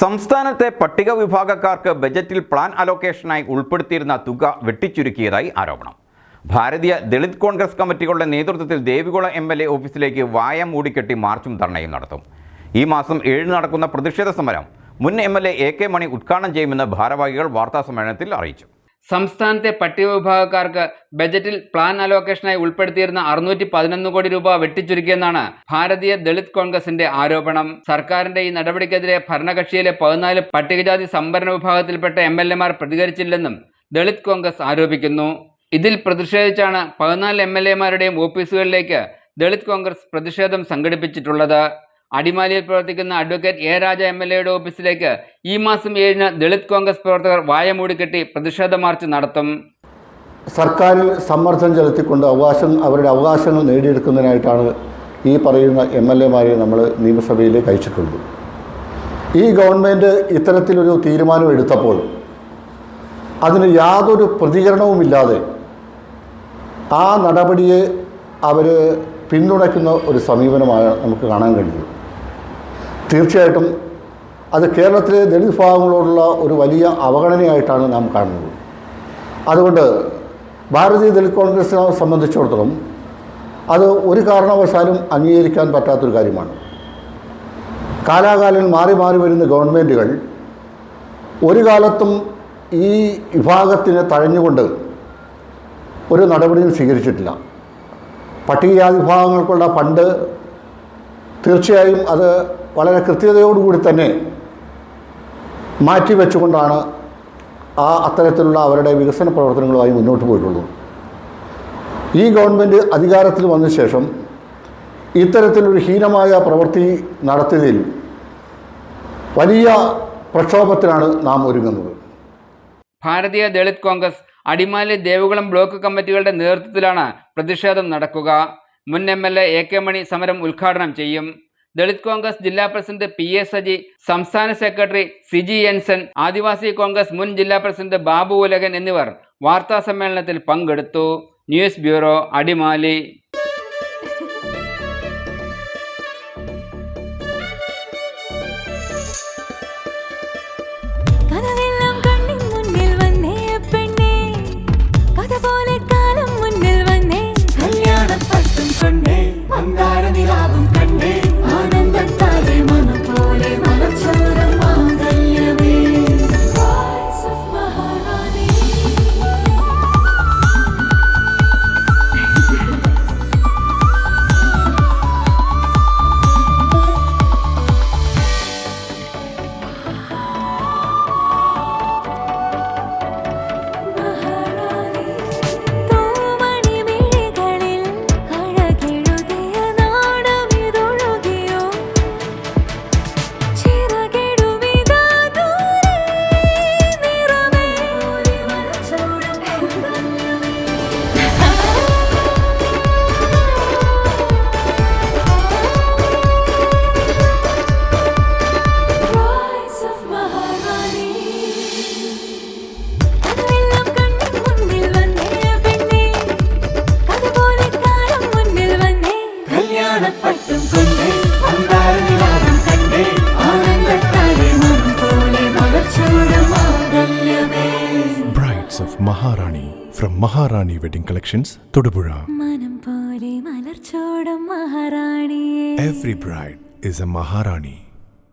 സംസ്ഥാനത്തെ പട്ടിക വിഭാഗക്കാർക്ക് ബജറ്റിൽ പ്ലാൻ അലോക്കേഷനായി ഉൾപ്പെടുത്തിയിരുന്ന തുക വെട്ടിച്ചുരുക്കിയതായി ആരോപണം. ഭാരതീയ ദളിത് കോൺഗ്രസ് കമ്മിറ്റികളുടെ നേതൃത്വത്തിൽ ദേവികുളം എം എൽ എ ഓഫീസിലേക്ക് വായ മൂടിക്കെട്ടി മാർച്ചും ധർണയും നടത്തും. ഈ മാസം ഏഴിന് നടക്കുന്ന പ്രതിഷേധ സമരം മുൻ M L A A K Mani ഉദ്ഘാടനം ചെയ്യുമെന്ന് ഭാരവാഹികൾ വാർത്താസമ്മേളനത്തിൽ അറിയിച്ചു. സംസ്ഥാനത്തെ പട്ടിക വിഭാഗക്കാർക്ക് ബജറ്റിൽ പ്ലാൻ അലോക്കേഷനായി ഉൾപ്പെടുത്തിയിരുന്ന അറുന്നൂറ്റി പതിനൊന്ന് കോടി രൂപ വെട്ടിച്ചുരുക്കിയെന്നാണ് ഭാരതീയ ദളിത് കോൺഗ്രസിന്റെ ആരോപണം. സർക്കാരിന്റെ ഈ നടപടിക്കെതിരെ ഭരണകക്ഷിയിലെ പതിനാല് പട്ടികജാതി സംവരണ വിഭാഗത്തിൽപ്പെട്ട എം എൽ എമാർ പ്രതികരിച്ചില്ലെന്നും ദളിത് കോൺഗ്രസ് ആരോപിക്കുന്നു. ഇതിൽ പ്രതിഷേധിച്ചാണ് പതിനാല് എം എൽ എമാരുടെയും ഓഫീസുകളിലേക്ക് ദളിത് കോൺഗ്രസ് പ്രതിഷേധം സംഘടിപ്പിച്ചിട്ടുള്ളത്. അടിമാലിയിൽ പ്രവർത്തിക്കുന്ന advocate A Raja M L എയുടെ ഓഫീസിലേക്ക് ഈ മാസം ഏഴിന് ദളിത് കോൺഗ്രസ് പ്രവർത്തകർ വായമൂടി കെട്ടി പ്രതിഷേധ മാർച്ച് നടത്തും. സർക്കാരിൽ സമ്മർദ്ദം ചെലുത്തിക്കൊണ്ട് അവകാശം അവരുടെ അവകാശങ്ങൾ നേടിയെടുക്കുന്നതിനായിട്ടാണ് ഈ പറയുന്ന എം എൽ എമാരെ നമ്മൾ നിയമസഭയിലേക്ക് അയച്ചിട്ടുള്ളത്. ഈ ഗവൺമെന്റ് ഇത്തരത്തിലൊരു തീരുമാനം എടുത്തപ്പോൾ അതിന് യാതൊരു പ്രതികരണവുമില്ലാതെ ആ നടപടിയെ അവർ പിന്തുണയ്ക്കുന്ന ഒരു സമീപനമാണ് നമുക്ക് കാണാൻ കഴിയും തീർച്ചയായിട്ടും അത് കേരളത്തിലെ ദളിത് വിഭാഗങ്ങളോടുള്ള ഒരു വലിയ അവഗണനയായിട്ടാണ് നാം കാണുന്നത്. അതുകൊണ്ട് ഭാരതീയ ദളിത് കോൺഗ്രസിനെ സംബന്ധിച്ചിടത്തോളം അത് ഒരു കാരണവശാലും അംഗീകരിക്കാൻ പറ്റാത്തൊരു കാര്യമാണ്. കാലാകാലം മാറി മാറി വരുന്ന ഗവൺമെന്റുകൾ ഒരു കാലത്തും ഈ വിഭാഗത്തിനെ തഴഞ്ഞുകൊണ്ട് ഒരു നടപടിയും സ്വീകരിച്ചിട്ടില്ല. പട്ടികജാതി വിഭാഗങ്ങൾക്കുള്ള ഫണ്ട് തീർച്ചയായും അത് വളരെ കൃത്യതയോടുകൂടി തന്നെ മാറ്റിവെച്ചുകൊണ്ടാണ് ആ അത്തരത്തിലുള്ള അവരുടെ വികസന പ്രവർത്തനങ്ങളുമായി മുന്നോട്ട് പോയിട്ടുള്ളത്. ഈ ഗവൺമെന്റ് അധികാരത്തിൽ വന്ന ശേഷം ഇത്തരത്തിലൊരു ഹീനമായ പ്രവൃത്തി നടത്തിയതിൽ വലിയ പ്രക്ഷോഭത്തിനാണ് നാം ഒരുങ്ങുന്നത്. ഭാരതീയ ദളിത് കോൺഗ്രസ് അടിമാലി ദേവികുളം ബ്ലോക്ക് കമ്മിറ്റികളുടെ നേതൃത്വത്തിലാണ് പ്രതിഷേധം നടക്കുക. മുൻ M L A K Mani സമരം ഉദ്ഘാടനം ചെയ്യും. ദളിത് കോൺഗ്രസ് ജില്ലാ പ്രസിഡന്റ് പി എ സജി സംസ്ഥാന സെക്രട്ടറി സിജി എൻസൺ ആദിവാസി കോൺഗ്രസ് മുൻ ജില്ലാ പ്രസിഡന്റ് ബാബു ഉലകൻ എന്നിവർ വാർത്താ സമ്മേളനത്തിൽ പങ്കെടുത്തു. News bureau Adimali. Maharani from Maharani Wedding Collections, Todupuzha. മനം പോലെ മലർച്ചോടും മഹാറാണിയേ Every bride is a Maharani.